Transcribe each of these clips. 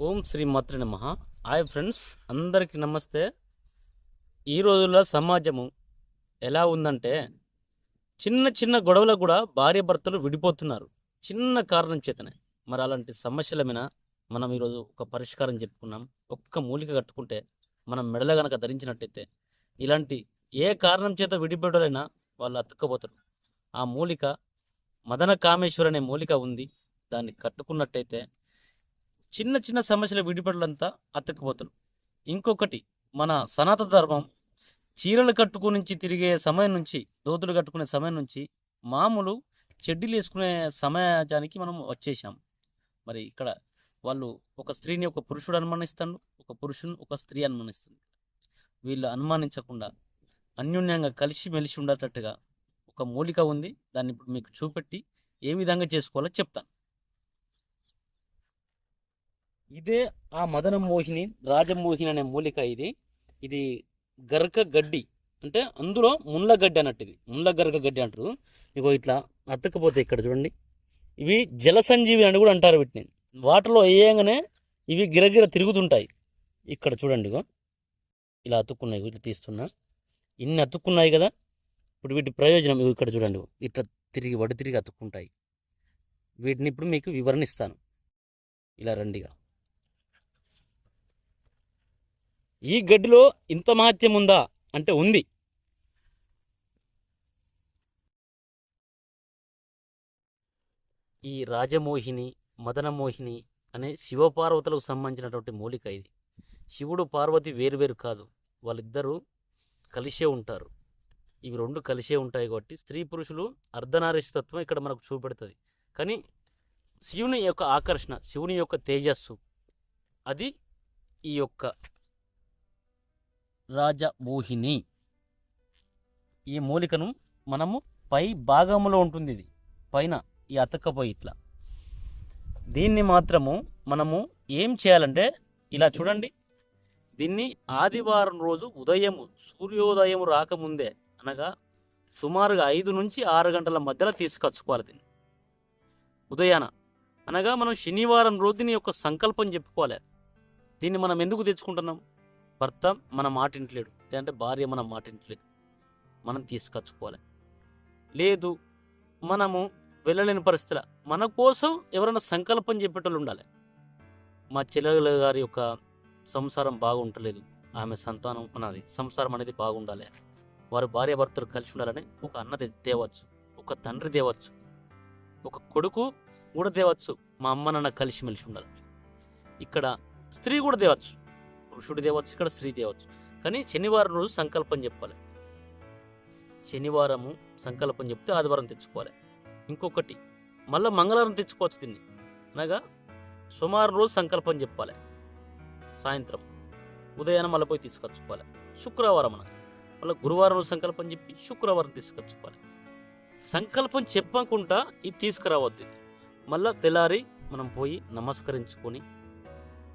ఓం శ్రీ మాత్రి నమ. Hi friends అందరికీ నమస్తే. ఈ రోజుల్లో సమాజము ఎలా ఉందంటే చిన్న చిన్న గొడవలు కూడా భార్య భర్తలు విడిపోతున్నారు. చిన్న కారణం చేతనే. మరి అలాంటి సమస్యల మీద మనం ఈరోజు ఒక పరిష్కారం చెప్పుకున్నాం. ఒక్క మూలిక కట్టుకుంటే మనం మెడల గనక ధరించినట్టయితే ఇలాంటి ఏ కారణం చేత విడిపోవడైనా వాళ్ళు అతుక్కపోతారు. ఆ మూలిక మదన కామేశ్వర్ అనే మూలిక ఉంది. దాన్ని కట్టుకున్నట్టయితే చిన్న చిన్న సమస్యల విడిపడలంతా అతుక్కుపోతారు ఇంకొకటి మన సనాతన ధర్మం చీరలు కట్టుకుని నుంచి తిరిగే సమయం నుంచి దోతులు కట్టుకునే సమయం నుంచి మామూలు చెడ్డీలు వేసుకునే సమాజానికి మనం వచ్చేసాం. మరి ఇక్కడ వాళ్ళు ఒక స్త్రీని ఒక పురుషుడు అనుమానిస్తాడు ఒక పురుషుని ఒక స్త్రీ అనుమానిస్తుంది వీళ్ళు అనుమానించకుండా అన్యోన్యంగా కలిసి మెలిసి ఉండేటట్టుగా ఒక మూలిక ఉంది. దాన్ని ఇప్పుడు మీకు చూపెట్టి ఏ విధంగా చేసుకోవాలో చెప్తాను. ఇదే ఆ మదన మోహిని రాజమోహిని అనే మూలిక ఇది. ఇది గరక గడ్డి. అంటే అందులో ముళ్ళ గడ్డి అన్నట్టు ఇది. ముళ్ళ గరక గడ్డి అంటారు. ఇగో ఇట్లా అతకపోతే ఇక్కడ చూడండి. ఇవి జల సంజీవి అని కూడా అంటారు వీటిని. వాటర్లో వేయంగానే ఇవి గిరగిర తిరుగుతుంటాయి. ఇక్కడ చూడండి ఇగో. ఇలా అతుక్కున్నాయి ఇట్లా తీస్తున్నా. ఇన్ని అతుక్కున్నాయి కదా. ఇప్పుడు వీటి ప్రయోజనం ఇగో ఇక్కడ చూడండి ఇట్లా తిరిగి వడి తిరిగి అతుక్కుంటాయి. వీటిని ఇప్పుడు మీకు వివరణ ఇస్తాను. ఇలా రండిగా. ఈ గడ్డిలో ఇంత మహత్యం ఉందా? అంటే ఉంది. ఈ రాజమోహిని మదనమోహిని అనే శివపార్వతులకు సంబంధించినటువంటి మూలిక ఇది. శివుడు పార్వతి వేరువేరు కాదు. వాళ్ళిద్దరూ కలిసే ఉంటారు. ఇవి రెండు కలిసే ఉంటాయి కాబట్టి స్త్రీ పురుషులు అర్ధనారీశతత్వం ఇక్కడ మనకు చూపెడుతుంది. కానీ శివుని యొక్క ఆకర్షణ శివుని యొక్క తేజస్సు అది ఈ యొక్క రాజమోహిని ఈ మూలికను మనము పై భాగంలో ఉంటుంది ఇది. పైన ఈ అతకపోయి ఇట్లా. దీన్ని మాత్రము మనము ఏం చేయాలంటే ఇలా చూడండి. దీన్ని ఆదివారం రోజు ఉదయము సూర్యోదయం రాకముందే అనగా సుమారుగా ఐదు నుంచి ఆరు గంటల మధ్యలో తీసుకొచ్చుకోవాలి దీన్ని. ఉదయాన. అనగా మనం శనివారం రోజు దీని యొక్క సంకల్పం చెప్పుకోవాలి. దీన్ని మనం ఎందుకు తెచ్చుకుంటున్నాం? భర్త మన మాట ఇంట్లేడు లేదంటే భార్య మన మాట ఇంట్లేదు మనం తీసుకొచ్చుకోవాలి. లేదు మనము వెళ్ళలేని పరిస్థితుల. మన కోసం ఎవరైనా సంకల్పం చెప్పేటోళ్ళు ఉండాలి. మా చెల్లెల గారి యొక్క సంసారం బాగుంటలేదు. ఆమె సంతానం అన్నది సంసారం అనేది బాగుండాలి. వారి భార్య భర్తలు కలిసి ఉండాలని ఒక అన్న తేవచ్చు. ఒక తండ్రి తేవచ్చు. ఒక కొడుకు కూడా తేవచ్చు. మా అమ్మ నాన్న కలిసిమెలిసి ఉండాలి. ఇక్కడ స్త్రీ కూడా తేవచ్చు. పురుషుడు దేవచ్చు ఇక్కడ స్త్రీ దేవచ్చు. కానీ శనివారం రోజు సంకల్పం చెప్పాలి. శనివారము సంకల్పం చెప్తే ఆదివారం తెచ్చుకోవాలి. ఇంకొకటి మళ్ళీ మంగళవారం తెచ్చుకోవచ్చు దీన్ని. అనగా సోమవారం రోజు సంకల్పం చెప్పాలి. సాయంత్రం ఉదయాన్నే మళ్ళీ పోయి తీసుకొచ్చుకోవాలి. శుక్రవారం అనగా. మళ్ళీ గురువారం రోజు సంకల్పం చెప్పి శుక్రవారం తీసుకొచ్చుకోవాలి. సంకల్పం చెప్పకుండా ఇది తీసుకురావద్దు మళ్ళీ తెల్లారి మనం పోయి నమస్కరించుకొని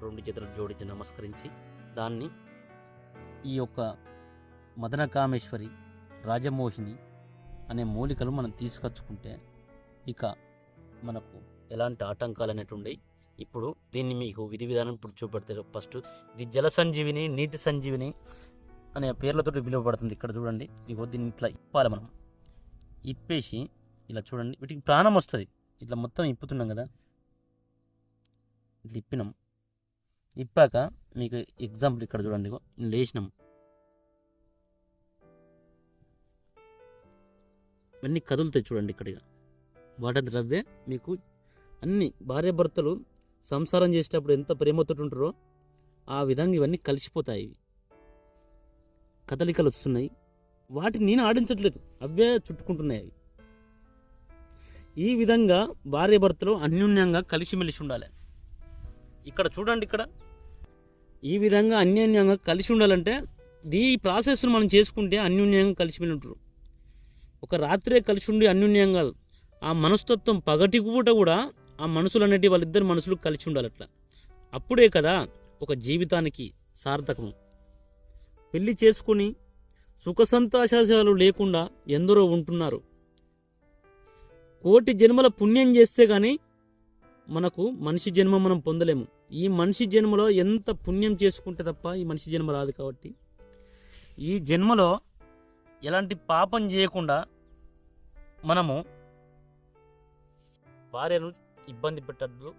రెండు చేతులు జోడించి నమస్కరించి దాన్ని ఈ యొక్క మదన కామేశ్వరి రాజమోహిని అనే మూలికలు మనం తీసుకొచ్చుకుంటే ఇక మనకు ఎలాంటి ఆటంకాలు అనేవి ఇప్పుడు దీన్ని మీకు విధి విధానం ఇప్పుడు చూపెడతారు. ఫస్ట్ ఇది జల సంజీవిని నీటి సంజీవిని అనే పేర్లతో పిలువబడుతుంది. ఇక్కడ చూడండి. ఇగో దీన్ని ఇట్లా ఇప్పాలి మనం. ఇప్పేసి ఇలా చూడండి. వీటికి ప్రాణం వస్తుంది. ఇట్లా మొత్తం ఇప్పుతున్నాం కదా. ఇట్లా ఇప్పినాం. ఇప్పాక మీకు ఎగ్జాంపుల్ ఇక్కడ చూడండి నేను లేచినాము ఇవన్నీ కదులుతాయి చూడండి ఇక్కడ వాటి ద్రవ్యే మీకు అన్ని భార్యాభర్తలు సంసారం చేసేటప్పుడు ఎంత ప్రేమతో ఉంటారో ఆ విధంగా ఇవన్నీ కలిసిపోతాయి. కదలికలు వస్తున్నాయి. వాటిని నేను ఆడించట్లేదు. అవే చుట్టుకుంటున్నాయి. అవి ఈ విధంగా భార్యాభర్తలు అన్యోన్యంగా కలిసిమెలిసి ఉండాలి. ఇక్కడ చూడండి ఇక్కడ. ఈ విధంగా అన్యోన్యంగా కలిసి ఉండాలంటే ఈ ప్రాసెస్ను మనం చేసుకుంటే అన్యోన్యంగా కలిసిపోయి ఉంటారు. ఒక రాత్రే కలిసి ఉండి అన్యోన్యం కాదు ఆ మనస్తత్వం పగటి పూట కూడా ఆ మనసులు అనేటివి వాళ్ళిద్దరు మనసులు కలిసి ఉండాలి అట్లా. అప్పుడే కదా ఒక జీవితానికి సార్థకము. పెళ్ళి చేసుకుని సుఖ సంతోషాలు లేకుండా ఎందరో ఉంటున్నారు. కోటి జన్మల పుణ్యం చేస్తే కానీ మనకు మనిషి జన్మ మనం పొందలేము. ఈ మనిషి జన్మలో ఎంత పుణ్యం చేసుకుంటే తప్ప ఈ మనిషి జన్మ రాదు కాబట్టి. ఈ జన్మలో ఎలాంటి పాపం చేయకుండా మనము భార్యను ఇబ్బంది పెట్టద్దు.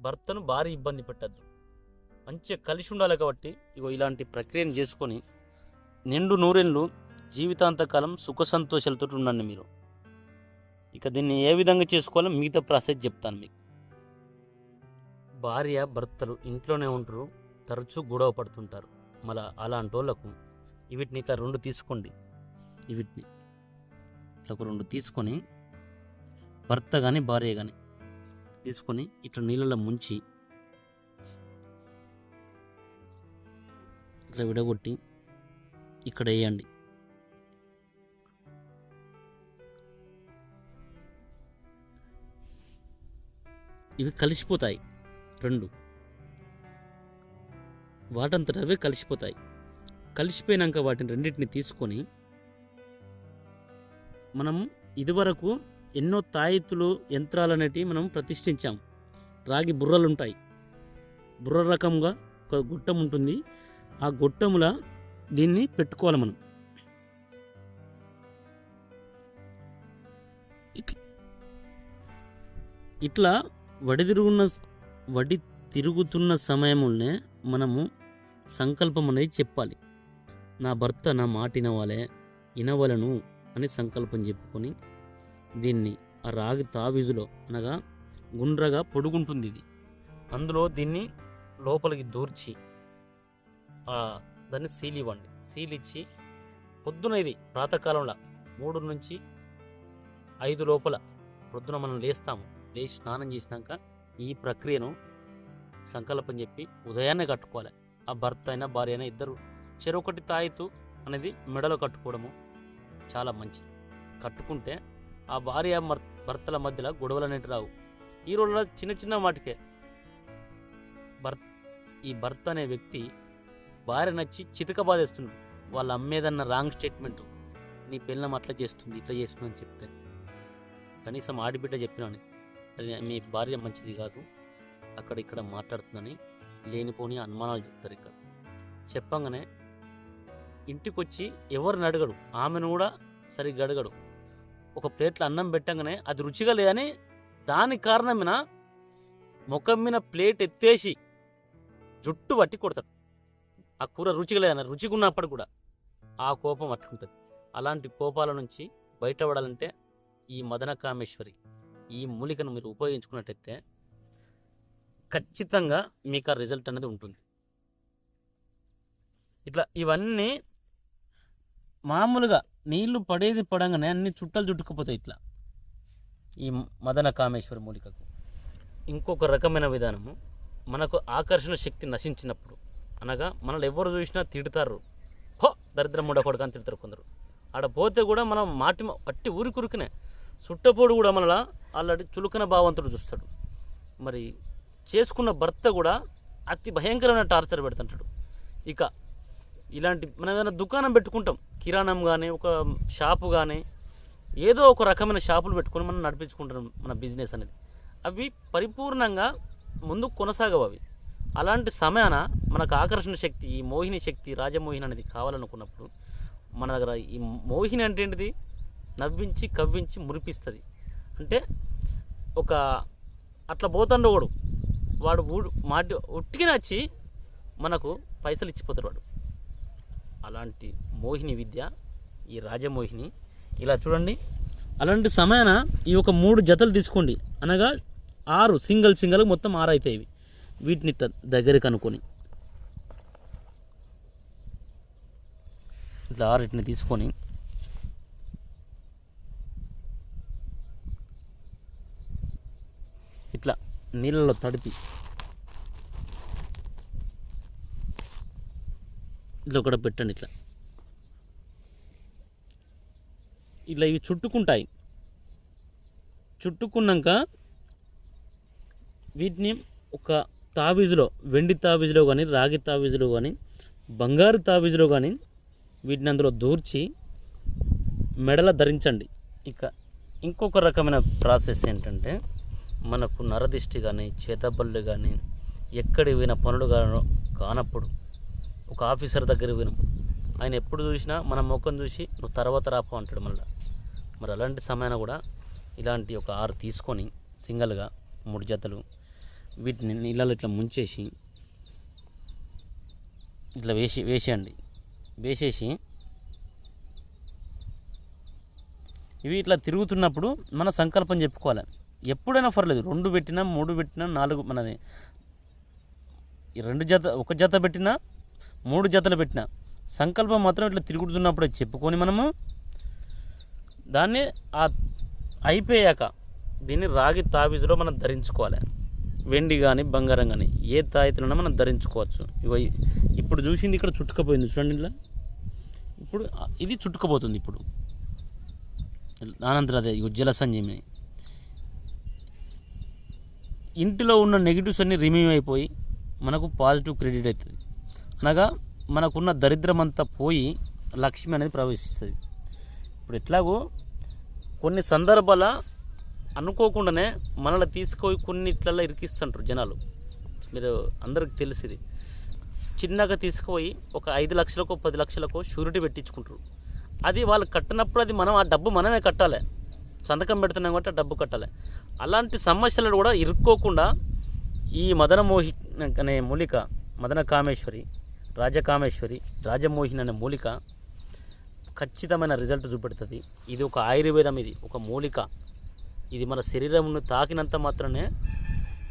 భర్తను భార్య ఇబ్బంది పెట్టద్దు. మంచిగా కలిసి ఉండాలి కాబట్టి ఇగో ఇలాంటి ప్రక్రియను చేసుకొని నిండు నూరెళ్ళు జీవితాంతకాలం సుఖ సంతోషాలతో ఉండండి మీరు. ఇక దీన్ని ఏ విధంగా చేసుకోవాలో మిగతా ప్రాసెస్ చెప్తాను మీకు. భార్య భర్తలు ఇంట్లోనే ఉంటారు తరచూ గొడవ పడుతుంటారు. మళ్ళా అలాంటి వాళ్ళకు వీటిని ఇట్లా రెండు తీసుకోండి. వీటిని ఇట్లా రెండు తీసుకొని భర్త కానీ భార్య కానీ తీసుకొని ఇట్లా నీళ్ళలో ముంచి ఇట్లా విడగొట్టి ఇక్కడ వేయండి. ఇవి కలిసిపోతాయి. రెండు. వాటంతట అవే కలిసిపోతాయి. కలిసిపోయినాక వాటిని రెండింటిని తీసుకొని మనం ఇదివరకు ఎన్నో తాయితులు యంత్రాలు అనేటివి మనం ప్రతిష్ఠించాం. రాగి బుర్రలు ఉంటాయి బుర్ర రకంగా ఒక గుట్టం ఉంటుంది. ఆ గుట్టముల దీన్ని పెట్టుకోవాలి మనం. ఇట్లా వడిదిరుగున్న వడి తిరుగుతున్న సమయంలోనే మనము సంకల్పం అనేది చెప్పాలి. నా భర్త నా మాట వినవాలే వినవలను అని సంకల్పం చెప్పుకొని దీన్ని ఆ రాగి తావిజులో అనగా గుండ్రగా పొడుగుంటుంది ఇది. అందులో దీన్ని లోపలికి దూర్చి దాన్ని సీల్ ఇవ్వండి. సీల్ ఇచ్చి పొద్దున ఇది ప్రాతకాలంలో మూడు నుంచి ఐదు లోపల పొద్దున మనం లేస్తాము. లేచి స్నానం చేసినాక ఈ ప్రక్రియను సంకల్పం చెప్పి ఉదయాన్నే కట్టుకోవాలి. ఆ భర్త అయినా భార్య అయినా ఇద్దరు చెరొకటి తాయితూ అనేది మెడలో కట్టుకోవడము చాలా మంచిది. కట్టుకుంటే ఆ భార్య భర్తల మధ్యలో గొడవలు అనేవి రావు. ఈ రోజుల్లో చిన్న చిన్న వాటికే భర్త ఈ భర్త అనే వ్యక్తి భార్య నచ్చి చితక బాధేస్తున్నాడు వాళ్ళ అమ్మేదన్న రాంగ్ స్టేట్మెంట్ నీ పిల్లం అట్లా చేస్తుంది ఇట్లా చేస్తుంది అని చెప్తే. కనీసం ఆడిబిడ్డ చెప్పినాను అది మీ భార్య మంచిది కాదు. అక్కడ ఇక్కడ మాట్లాడుతుందని లేనిపోని అనుమానాలు చెప్తారు ఇక్కడ. చెప్పంగానే ఇంటికి వచ్చి ఎవరిని అడగడు? ఆమెను కూడా సరిగ్గా అడగడు. ఒక ప్లేట్లో అన్నం పెట్టంగానే అది రుచిగా లేదని దాని కారణమైన ముఖం మీద ప్లేట్ ఎత్తేసి జుట్టు పట్టి కొడతాడు. ఆ కూర రుచిగా లేదన్న రుచిగా ఉన్నప్పుడు కూడా ఆ కోపం అట్లుంటుంది. అలాంటి కోపాల నుంచి బయటపడాలంటే ఈ మదన కామేశ్వరి ఈ మూలికను మీరు ఉపయోగించుకున్నట్టయితే ఖచ్చితంగా మీకు ఆ రిజల్ట్ అనేది ఉంటుంది. ఇట్లా ఇవన్నీ మామూలుగా నీళ్ళు పడేది పడంగానే అన్ని చుట్టలు చుట్టుకుపోతాయి ఇట్లా. ఈ మదన కామేశ్వర మూలికకు. ఇంకొక రకమైన విధానము మనకు ఆకర్షణ శక్తి నశించినప్పుడు అనగా మనల్ని ఎవరు చూసినా తిడతారు. హో! దరిద్రం ఉండకూడదు అని తిడతారు కొందరు. ఆడ పోతే కూడా మనం మాటి పట్టి ఊరికి కురికినే. చుట్టపోడు కూడా మనలా ఆల్రెడీ చులుకన భావంతుడు చూస్తాడు. మరి చేసుకున్న భర్త కూడా అతి భయంకరమైన టార్చర్ పెడుతుంటాడు. ఇక ఇలాంటి మనం ఏదైనా దుకాణం పెట్టుకుంటాం. కిరాణం కానీ ఒక షాపు కానీ ఏదో ఒక రకమైన షాపులు పెట్టుకొని మనం నడిపించుకుంటాం మన బిజినెస్ అనేది. అవి పరిపూర్ణంగా ముందు కొనసాగవు అవి. అలాంటి సమయాన మనకు ఆకర్షణ శక్తి ఈ మోహిని శక్తి రాజమోహిని అనేది కావాలనుకున్నప్పుడు మన దగ్గర ఈ మోహిని అంటే ఏంటిది? నవ్వించి కవ్వించి మురిపిస్తుంది. అంటే ఒక అట్లా పోతాడు వాడు. వాడు ఊడు మాటి ఉట్టికి నచ్చి మనకు పైసలు ఇచ్చిపోతాడు వాడు. అలాంటి మోహిని విద్య ఈ రాజమోహిని. ఇలా చూడండి. అలాంటి సమయాన ఈ ఒక మూడు జతలు తీసుకోండి. అనగా ఆరు సింగిల్ సింగిల్ మొత్తం ఆరు అవుతాయి ఇవి. వీటిని దగ్గరికి అనుకొని. ఇట్లా ఆరిటిని తీసుకొని ఇట్లా నీళ్ళలో తడిపి ఇట్లా కూడా పెట్టండి ఇట్లా. ఇట్లా ఇవి చుట్టుకుంటాయి. చుట్టుకున్నాక వీటిని ఒక తావీజులో వెండి తావీజులో కానీ రాగి తావీజులో కానీ బంగారు తావీజులో కానీ వీటిని అందులో దూర్చి మెడల ధరించండి. ఇక ఇంకొక రకమైన ప్రాసెస్ ఏంటంటే మనకు నరదిష్టి కానీ చేతబళ్ళు కానీ ఎక్కడి పోయిన పనులు కానో కానప్పుడు ఒక ఆఫీసర్ దగ్గర పోయినప్పుడు ఆయన ఎప్పుడు చూసినా మన ముఖం చూసి నువ్వు తర్వాత రాపు అంటాడు మళ్ళీ. మరి అలాంటి సమయాన కూడా ఇలాంటి ఒక ఆరు తీసుకొని సింగల్గా మూడు జతలు వీటిని నీళ్ళలో ఇట్లా ముంచేసి ఇట్లా వేసి వేసేయండి. వేసేసి ఇవి ఇట్లా తిరుగుతున్నప్పుడు మన సంకల్పం చెప్పుకోవాలి. ఎప్పుడైనా పర్లేదు. రెండు పెట్టినా మూడు పెట్టినా నాలుగు మనది. ఈ రెండు జత ఒక జత పెట్టినా మూడు జతలు పెట్టినా సంకల్పం మాత్రం ఇట్లా తిరుగుతున్నప్పుడే చెప్పుకొని మనము దాన్ని ఆ అయిపోయాక దీన్ని రాగి తాబీజులో మనం ధరించుకోవాలి. వెండి కానీ బంగారం కానీ ఏ తాయితులైనా మనం ధరించుకోవచ్చు. ఇగో ఇప్పుడు చూసింది ఇక్కడ చుట్టుకపోయింది చూడండి ఇలా ఇప్పుడు ఇది చుట్టుకుపోతుంది ఇప్పుడు. అనంతరం అదే ఇగో జల ఇంటిలో ఉన్న నెగిటివ్స్ అన్నీ రిమూవ్ అయిపోయి మనకు పాజిటివ్ క్రెడిట్ అవుతుంది. అనగా మనకున్న దరిద్రం అంతా పోయి లక్ష్మి అనేది ప్రవేశిస్తుంది. ఇప్పుడు ఎట్లాగో కొన్ని సందర్భాల అనుకోకుండానే మనల్ని తీసుకొని కొన్నిట్లలో ఇరికిస్తుంటారు జనాలు. మీరు అందరికి తెలిసింది. చిన్నగా తీసుకుపోయి ఒక ఐదు లక్షలకో పది లక్షలకో షూరిటీ పెట్టించుకుంటారు. అది వాళ్ళు కట్టినప్పుడు అది మనం ఆ డబ్బు మనమే కట్టాలి. సంతకం పెడుతున్నాం కాబట్టి డబ్బు కట్టాలి. అలాంటి సమస్యలను కూడా ఇరుక్కోకుండా ఈ మదనమోహి అనే మూలిక మదన కామేశ్వరి రాజకామేశ్వరి రాజమోహిని అనే మూలిక ఖచ్చితమైన రిజల్ట్ చూపెడుతుంది. ఇది ఒక ఆయుర్వేదం ఇది ఒక మూలిక. ఇది మన శరీరంను తాకినంత మాత్రమే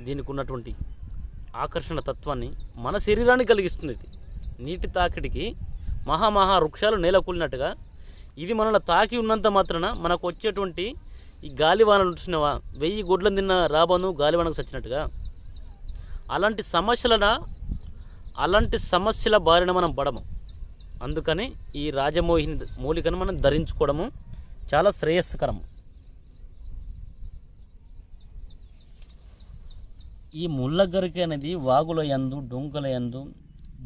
దీనికి ఉన్నటువంటి ఆకర్షణ తత్వాన్ని మన శరీరాన్ని కలిగిస్తుంది ఇది. నీటి తాకిడికి మహామహా వృక్షాలు నేలకూలినట్టుగా ఇది మనల్ని తాకి ఉన్నంత మాత్రాన మనకు వచ్చేటువంటి ఈ గాలివానలు చూసినవా? వెయ్యి గుడ్లను తిన్న రాబను గాలివానకు చచ్చినట్టుగా అలాంటి సమస్యలన? అలాంటి సమస్యల బారిన మనం పడము. అందుకని ఈ రాజమోహిని మూలికను మనం ధరించుకోవడము చాలా శ్రేయస్కరం ఈ ముళ్ళగ్గరికి అనేది వాగుల యందు డొంకల యందు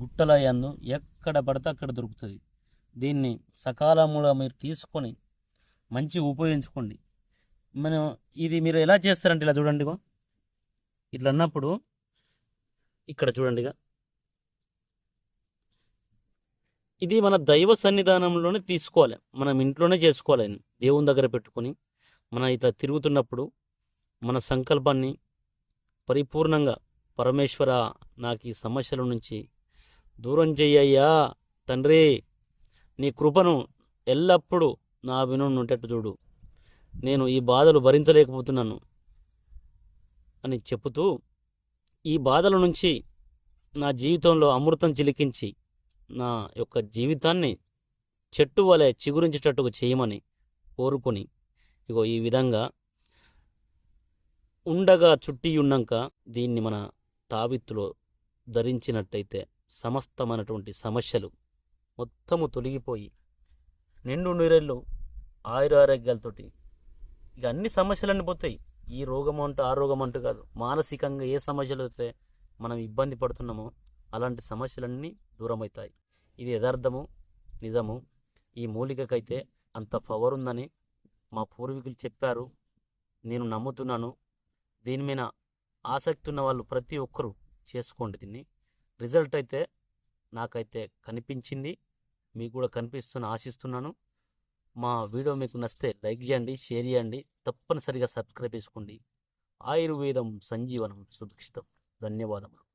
గుట్టల యందు ఎక్కడ పడితే అక్కడ దొరుకుతుంది. దీన్ని సకాలంలో మీరు తీసుకొని మంచిగా ఉపయోగించుకోండి. మనం ఇది మీరు ఎలా చేస్తారంటే ఇలా చూడండిగో ఇట్లా అన్నప్పుడు ఇక్కడ చూడండి ఇది మన దైవ సన్నిధానంలోనే తీసుకోవాలి. మనం ఇంట్లోనే చేసుకోవాలి దేవుని దగ్గర పెట్టుకొని మన ఇట్లా తిరుగుతున్నప్పుడు మన సంకల్పాన్ని పరిపూర్ణంగా పరమేశ్వర నాకు ఈ సమస్యల నుంచి దూరం చెయ్యయ్యా తండ్రి. నీ కృపను ఎల్లప్పుడూ నా విను ఉండేట్టు చూడు. నేను ఈ బాధలు భరించలేకపోతున్నాను అని చెబుతూ ఈ బాధల నుంచి నా జీవితంలో అమృతం చిలికించి నా యొక్క జీవితాన్ని చెట్టు వలె చిగురించేటట్టుగా చేయమని కోరుకొని ఇగో ఈ విధంగా ఉండగా చుట్టి ఉన్నాక దీన్ని మన తావిత్తులో ధరించినట్టయితే సమస్తమైనటువంటి సమస్యలు మొత్తము తొలగిపోయి నిండు నీరెళ్ళు ఆయురారోగ్యాలతోటి. ఇక అన్ని సమస్యలన్నీ పోతాయి. ఈ రోగం అంటూ ఆ రోగం అంటూ కాదు. మానసికంగా ఏ సమస్యలు అయితే మనం ఇబ్బంది పడుతున్నామో అలాంటి సమస్యలన్నీ దూరమవుతాయి. ఇది యథార్థము నిజము. ఈ మూలికకైతే అంత పవర్ ఉందని మా పూర్వీకులు చెప్పారు. నేను నమ్ముతున్నాను. దీని మీద ఆసక్తి ఉన్న వాళ్ళు ప్రతి ఒక్కరూ చేసుకోండి దీన్ని. రిజల్ట్ అయితే నాకైతే కనిపించింది. మీకు కూడా కనిపిస్తున్న ఆశిస్తున్నాను. మా వీడియో మీకు నచ్చితే లైక్ చేయండి షేర్ చేయండి తప్పనిసరిగా సబ్స్క్రైబ్ చేసుకోండి. ఆయుర్వేదం సంజీవనం సుభిక్షితం. ధన్యవాదములు.